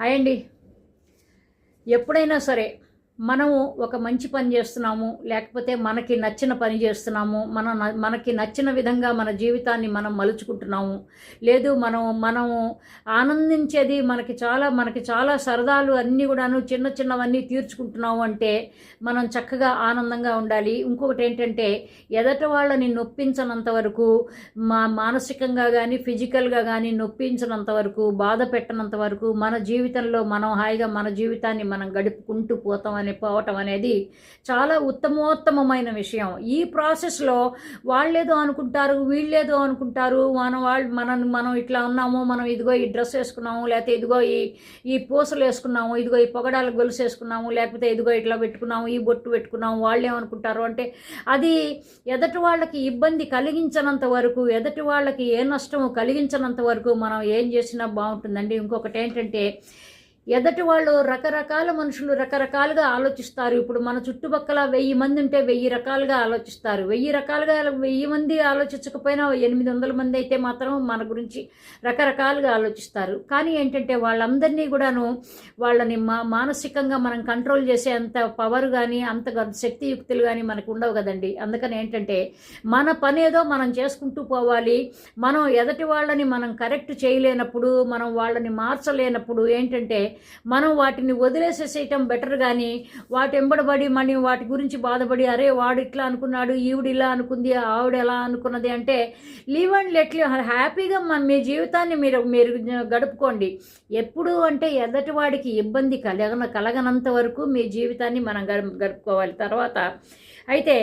Hi అండి. ఎప్పుడైనా సరే మనము ఒక మంచి పని చేస్తున్నాము లేకపోతే మనకి నచ్చిన పని చేస్తున్నాము మన మనకి నచ్చిన విధంగా మన జీవితాన్ని మనం మలుచుకుంటున్నాము. లేదు మనం మనము ఆనందించేది మనకి చాలా మనకి చాలా సరదాలు అన్నీ కూడాను చిన్న చిన్నవన్నీ తీర్చుకుంటున్నాము అంటే మనం చక్కగా ఆనందంగా ఉండాలి. ఇంకొకటి ఏంటంటే ఎదట వాళ్ళని నొప్పించనంత వరకు మా మానసికంగా కానీ ఫిజికల్గా కానీ నొప్పించినంత వరకు బాధ పెట్టనంత వరకు మన జీవితంలో మనం హాయిగా మన జీవితాన్ని మనం గడుపుకుంటూ పోతామని పోవటం అనేది చాలా ఉత్తమోత్తమమైన విషయం. ఈ ప్రాసెస్లో వాళ్ళేదో అనుకుంటారు వీళ్ళేదో అనుకుంటారు. మన వాళ్ళు మనం మనం ఇట్లా ఉన్నాము మనం ఇదిగో ఈ డ్రెస్ వేసుకున్నాము లేకపోతే ఇదిగో ఈ ఈ పూసలు వేసుకున్నాము ఇదిగో ఈ పొగడాల గొలుసు వేసుకున్నాము లేకపోతే ఇదిగో ఇట్లా పెట్టుకున్నాము ఈ బొట్టు పెట్టుకున్నాము వాళ్ళేమనుకుంటారు అంటే అది ఎదటి వాళ్ళకి ఇబ్బంది కలిగించనంత వరకు ఎదటి వాళ్ళకి ఏ నష్టము కలిగించనంత వరకు మనం ఏం చేసినా బాగుంటుందండి. ఇంకొకటి ఏంటంటే ఎదటి వాళ్ళు రకరకాల మనుషులు రకరకాలుగా ఆలోచిస్తారు. ఇప్పుడు మన చుట్టుపక్కల వెయ్యి మంది ఉంటే వెయ్యి రకాలుగా ఆలోచిస్తారు. వెయ్యి రకాలుగా వెయ్యి మంది ఆలోచించకపోయినా ఎనిమిది వందల మంది అయితే మాత్రం మన గురించి రకరకాలుగా ఆలోచిస్తారు. కానీ ఏంటంటే వాళ్ళందరినీ కూడాను వాళ్ళని మా మానసికంగా మనం కంట్రోల్ చేసే అంత పవర్ కానీ అంత శక్తియుక్తులు కానీ మనకు ఉండవు కదండి. అందుకని ఏంటంటే మన పని ఏదో మనం చేసుకుంటూ పోవాలి. మనం ఎదటి వాళ్ళని మనం కరెక్ట్ చేయలేనప్పుడు మనం వాళ్ళని మార్చలేనప్పుడు ఏంటంటే మనం వాటిని వదిలేసేసేయటం బెటర్ కానీ వాటి ఎంబడబడి మనం వాటి గురించి బాధపడి అరే వాడు ఇట్లా అనుకున్నాడు ఈవిడ ఇలా అనుకుంది ఆవిడ ఎలా అనుకున్నది అంటే లీవ్ అండ్ లెట్ హ్యాపీగా మీ జీవితాన్ని మీరు మీరు గడుపుకోండి. ఎప్పుడు అంటే ఎదటి వాడికి ఇబ్బంది కలగన కలగనంత వరకు మీ జీవితాన్ని మనం గడుపుకోవాలి. తర్వాత అయితే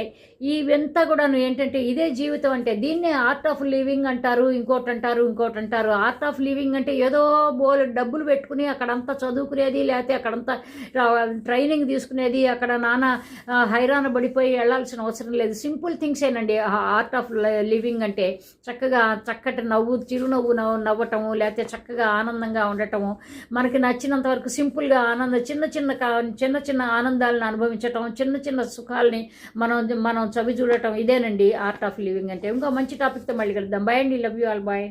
ఇవంతా కూడాను ఏంటంటే ఇదే జీవితం అంటే దీన్నే ఆర్ట్ ఆఫ్ లివింగ్ అంటారు ఇంకోటి అంటారు ఇంకోటి అంటారు ఆర్ట్ ఆఫ్ లివింగ్ అంటే ఏదో బో డబ్బులు పెట్టుకుని అక్కడంతా చదువుకునేది లేకపోతే అక్కడంతా ట్రైనింగ్ తీసుకునేది అక్కడ నానా హైరాణ పడిపోయి వెళ్ళాల్సిన అవసరం లేదు. సింపుల్ థింగ్స్ ఏనండి. ఆర్ట్ ఆఫ్ లివింగ్ అంటే చక్కగా చక్కటి నవ్వు చిరునవ్వు నవ్వు నవ్వటము లేకపోతే చక్కగా ఆనందంగా ఉండటము మనకి నచ్చినంత వరకు సింపుల్గా ఆనందం చిన్న చిన్న చిన్న చిన్న ఆనందాలను అనుభవించటం చిన్న చిన్న సుఖాలని మనం మనం చవి చూడటం ఇదేనండి ఆర్ట్ ఆఫ్ లివింగ్ అంటే. ఇంకో మంచి టాపిక్తో మళ్ళీ కలుద్దాం. బాయ్ అండి. Love you all. బాయ్